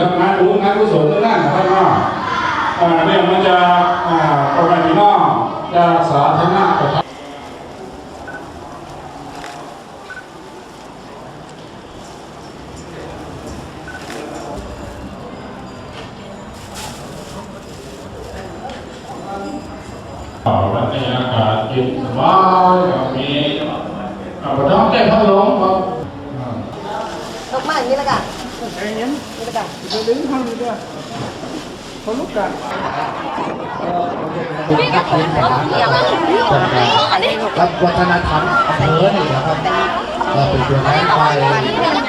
รับงานบุญงานกุศลนั่นนะครับเนาะอ่าเนี่ยมันจะประมาณนี้เนาะจะสาธารณะประชาต่อวันนี้อากาศเย็นสบายมีอ่าพอต้องแก้พัดลมครับอ่าลงมาอย่างนี้แล้วกัน Cái nhấn นี่แล้วกัน Tôi đứng hơn chưa Có lúc cả ครับวัฒนธรรมอำเภอนี่นะครับก็เป็นตัวแทนไปทางานที่เป็นอ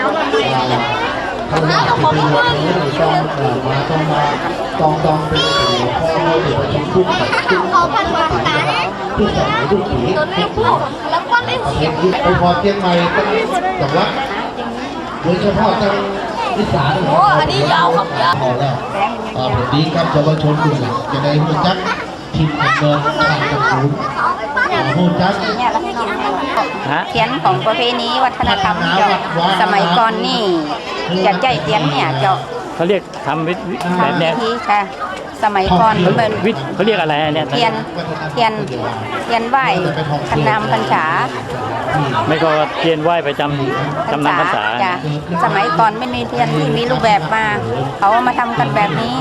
ำเภอนี่ต้องเอ่อมาต้องมาต้องต้องเป็นหัวข้อให้เด็กประชุมทุกทุกทุกทุกสมัยทุกปีประเทศที่ไปพอเชียงใหม่ต้องจังหวัดโดยเฉพาะทาง อีสานนะครับอันนี้ยาวครับยาวพอแล้วอ่าผมดีครับเยาวชนรุ่นหลังจะได้รู้จักทิศเดินทางตระกูลรู้จักเทียนของประเพณีวัฒนธรรมเจ้าสมัยก่อนนี่จะใจเทียนเนี่ยเจ้าเขาเรียกทำวิวิแบบเนี้ยที่ค่ะ สมัยก่อนมันเป็นวิเขาเรียกอะไรอันเนี่ยเทียน เทียน เทียนไหว้ขนามพรรษาไม่ก็เทียนไหว้ไปจำจำนำพรรษาจ้ะสมัยก่อนไม่มีเทียนที่มีรูปแบบมา เขาเอามาทำกันแบบนี้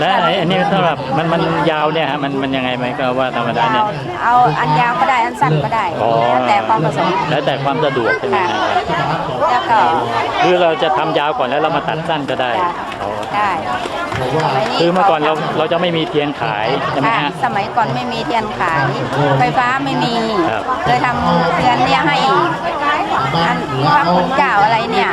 และไอ้อันนี้สำหรับมันมันยาวเนี่ยฮะมันมันยังไงไหมก็ว่าธรรมดาเนี่ย เอาอันยาวก็ได้อันสั้นก็ได้อ๋อ แล้วแต่ความประสงค์แล้วแต่ความสะดวกใช่ไหมค่ะฮะแล้วก็ คือเราจะทำยาวก่อนแล้วเรามาตัดสั้นก็ได้จ้ะอ๋อ ได้สมัย คือเมื่อก่อนเราเราจะไม่มีเทียนขายใช่ไหมค่ะฮะ สมัยก่อนไม่มีเทียนขาย ไฟฟ้าไม่มี ครับ เลยทำเทียนเนี่ยให้อันพระคุณเจ้าอะไรเนี่ย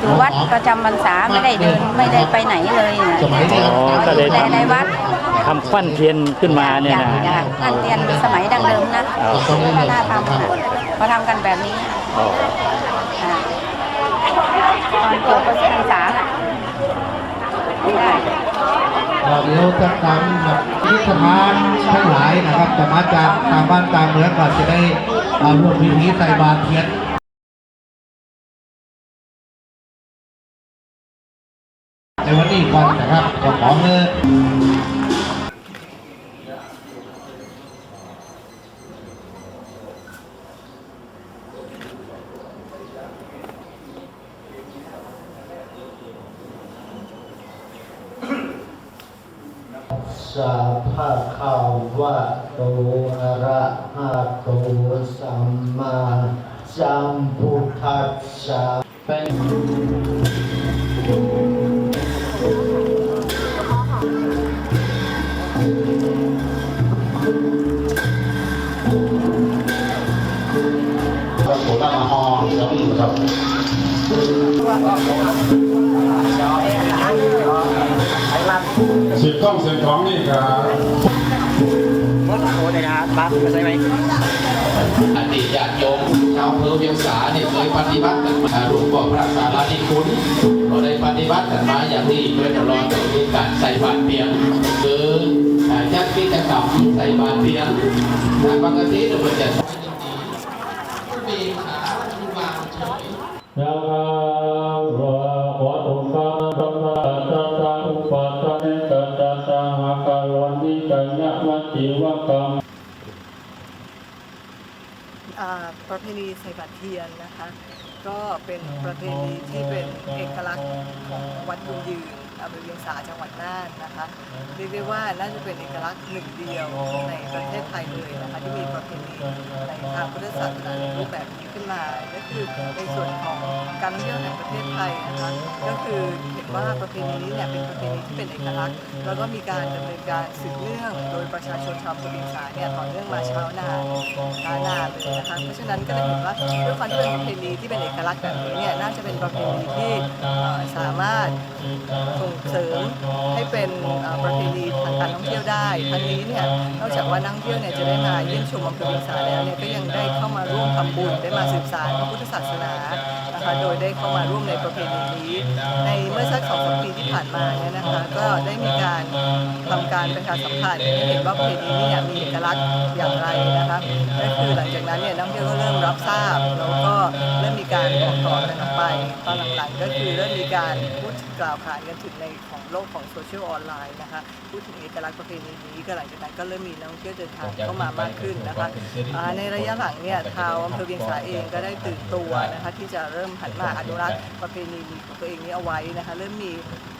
อยู่วัดประจำพรรษาไม่ได้เดินไม่ได้ไปไหนเลยนะสมัยนี้อ๋อก็เลยแต่ทในวัดำทำควันเทียนขึ้นมาเนี่ยนะจ้ะนั่นเทียนสมัยดังเดิมนะอ๋อพระนาทำนะเขาทำกันแบบนี้อ๋อ อะตอนจบพรรษาน่ะไม่ได้ เดี๋ยวจะตามแบบนิทานทั้งหลายนะครับ จะมาจากตามบ้านตามเมืองก่อนจะได้มาร่วมพิธีใส่บาตรเทียนในวันนี้ก่อนนะครับขอขอเงิน สัพพะขาวะโตอะระหะโตสัมมาสัมพุทธัสสะเป็นครับผ มมาฮอแล้วอีกครับสิบกล้องเสียงของนี่ครับอดีตญาติโยมชาวเภอเวียงสาเนี่ยเคยปฏิบัติกันมาหลวงพ่อพระสารานิคุณเราได้ปฏิบัติกันมาอย่างนี้โดยตลอดก็คือการใส่บาตรเพียงคืออ่าจัดกิจกรรมใส่บาตรเพียงอ่าปกติเราจะใช้ยินดีมีขาที่วางเฉย นะมัจจิวะกัมประเพณีใส่บาตรเทียนนะคะ ก็เป็นประเพณีที่เป็นเอกลักษณ์ของวัดบุญยืน อำเภอเวียงสาจังหวัดน่านนะคะเรียกได้ว่าน่าจะเป็นเอกลักษณ์หนึ่งเดียวในประเทศไทยเลยนะคะที่มีประเพณีในทางพุทธศาสนาในรูปแบบนี้ขึ้นมาก็คือในส่วนของการท่องเที่ยวแห่งประเทศไทยนะคะก็คือเห็นว่าประเพณีนี้เนี่ยเป็นประเพณีที่เป็นเอกลักษณ์แล้วก็มีการดำเนินการสืบเนื่อง โดยประชาชนชาวอำเภอเวียงสาเนี่ยต่อเนื่องมาเช้านานช้านานเลยนะคะเพราะฉะนั้นก็เลยเห็นว่าด้วยความที่เป็นประเพณีที่เป็นเอกลักษณ์แบบนี้เนี่ยน่าจะเป็นประเพณีที่เอ่อสามารถส่งเสริมให้เป็นประเพณีทางการท่องเที่ยวได้ทั้งนี้เนี่ยนอกจากว่านักท่องเที่ยวเนี่ยจะได้มาเยี่ยมชมอำเภอเวียงสาแล้วเนี่ยก็ยังได้เข้ามาร่วมทำบุญได้มาสืบสานพระพุทธศาสนา นะคะโดยได้เข้ามาร่วมในประเพณีนี้ ในเมื่อสักสองสามปีที่ผ่านมาเนี่ยนะคะก็ได้มีการทำการประชาสัมพันธ์ให้เห็นว่าประเพณีนี้เนี่ยมีเอกลักษณ์อย่างไรนะคะก็คือหลังจากนั้นเนี่ยนักท่องเที่ยวก็เริ่มรับทราบแล้วก็เริ่มมีการบอกต่อกันออกไป ตอนหลังๆก็คือเริ่มมีการพูดกล่าวขานกันถึงในของโลกของโซเชียลออนไลน์นะคะพูดถึงเอกลักษณ์ประเพณีนี้ก็หลังจากนั้นก็เริ่มมีนักท่องเที่ยวเดินทางเข้ามามากขึ้นนะคะในระยะหลังเนี่ยทางอำเภอเวียงสาเองก็ได้ตื่นตัวนะคะที่จะเริ่มหันมาอนุรักษ์ประเพณีของตัวเองนี้เอาไว้นะคะ เริ่มมี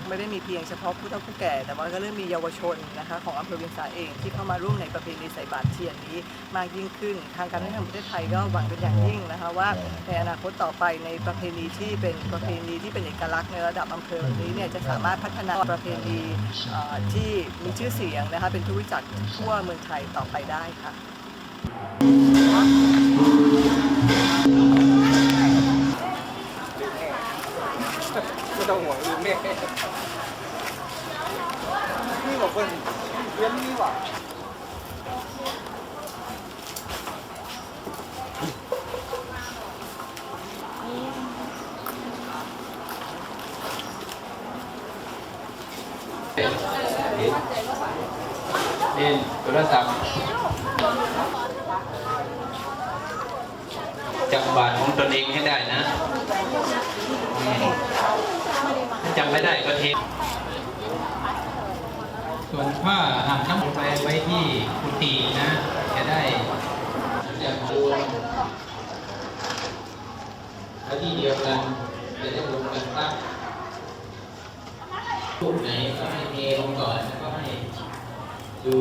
ไม่ได้มีเพียงเฉพาะผู้เฒ่าผู้แก่ แต่ว่าก็เริ่มมีเยาวชนนะคะของอำเภอเวียงสาเองที่เข้ามาร่วมในประเพณีใส่บาตรเทียนนี้มากยิ่งขึ้น ทางการท่องเที่ยวแห่งประเทศไทยก็หวังเป็นอย่างยิ่งนะคะว่าในอนาคตต่อไปในประเพณีที่เป็นประเพณีที่เป็นเอกลักษณ์ในระดับอำเภอนี้เนี่ยจะสามารถพัฒนาประเพณีเอ่อที่มีชื่อเสียงนะคะเป็นที่รู้จักทั่วเมืองไทยต่อไปได้ค่ะ นี่บอกคนเลี้ยงนี่หว่าเล่นโทรศัพท์ จับบาทของตนเองให้ได้นะถ้าจำไม่ได้ก็เทส่วนผ้าอาบน้ำมนไปไว้ที่กุฏินะ จะได้จะรวมแล้วที่เดียวกันจะได้รวมกันตั้งรูปไหนก็ให้เทลงก่อนแล้วก็ให้ดู